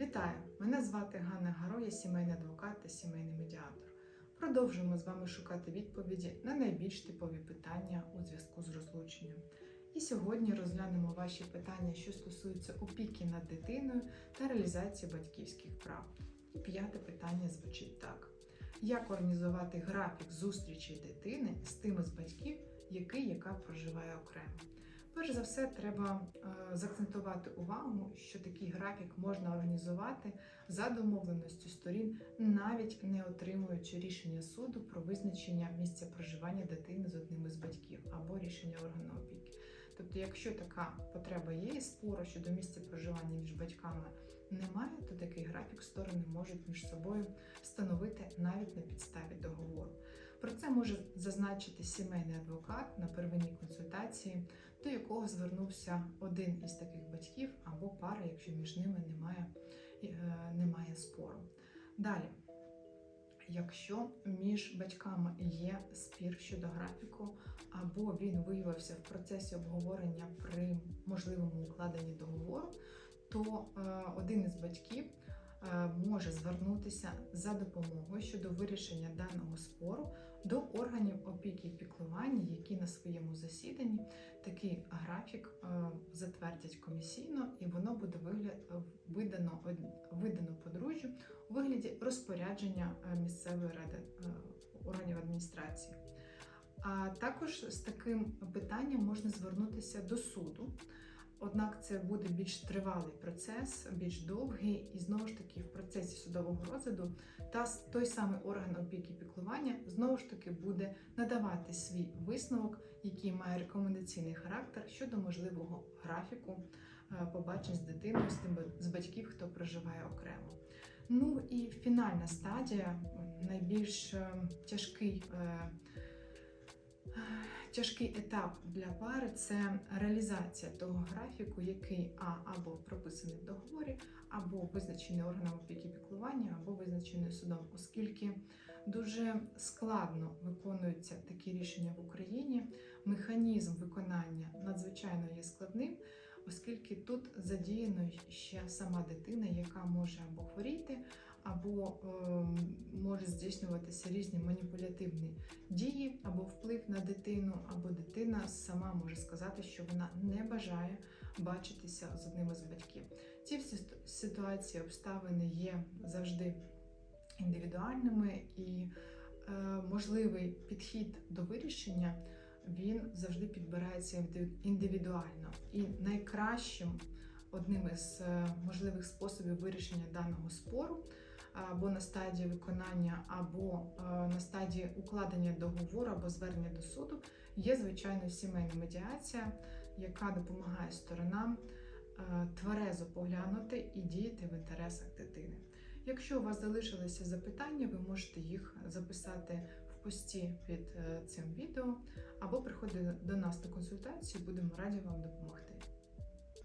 Вітаю! Мене звати Ганна Гаро, я сімейний адвокат та сімейний медіатор. Продовжуємо з вами шукати відповіді на найбільш типові питання у зв'язку з розлученням. І сьогодні розглянемо ваші питання, що стосуються опіки над дитиною та реалізації батьківських прав. І п'яте питання звучить так: як організувати графік зустрічі дитини з тими з батьків, який яка проживає окремо? Перш за все, треба е, заакцентувати увагу, що такий графік можна організувати за домовленістю сторін, навіть не отримуючи рішення суду про визначення місця проживання дитини з одним із батьків або рішення органу опіки. Тобто, якщо така потреба є і спору щодо місця проживання між батьками немає, то такий графік сторони можуть між собою встановити навіть на підставі договору. Про це може зазначити сімейний адвокат на первинній консультації, до якого звернувся один із таких батьків або пара, якщо між ними немає, е, немає спору. Далі. Якщо між батьками є спір щодо графіку, або він виявився в процесі обговорення при можливому укладенні договору, то е, один із батьків може звернутися за допомогою щодо вирішення даного спору до органів опіки і піклування, які на своєму засіданні такий графік е, затвердять комісійно, і воно буде видано, видано подружжю у вигляді розпорядження е, місцевої ради е, органів адміністрації. А також з таким питанням можна звернутися до суду. Однак це буде більш тривалий процес, більш довгий, і знову ж таки в процесі судового розгляду та той самий орган опіки і піклування знову ж таки буде надавати свій висновок, який має рекомендаційний характер щодо можливого графіку е, побачень з дитиною, з тим з батьків, хто проживає окремо. Ну і фінальна стадія, найбільш е, тяжкий. Тяжкий етап для пари це реалізація того графіку, який а або прописаний в договорі, або визначений органом опіки піклування, або визначений судом, оскільки дуже складно виконуються такі рішення в Україні. Механізм виконання надзвичайно є складним, оскільки тут задіяно ще сама дитина, яка може або хворіти, або ем, може здійснюватися різні маніпулятивні дії або вплив на дитину, або дитина сама може сказати, що вона не бажає бачитися з одним із батьків. Ці всі ситуації, обставини є завжди індивідуальними і е, можливий підхід до вирішення він завжди підбирається індивідуально. І найкращим одним із е, можливих способів вирішення даного спору або на стадії виконання, або е, на стадії укладення договору або звернення до суду, є звичайно сімейна медіація, яка допомагає сторонам е, тверезо поглянути і діяти в інтересах дитини. Якщо у вас залишилися запитання, ви можете їх записати в пості під е, цим відео, або приходити до нас на консультацію, будемо раді вам допомогти.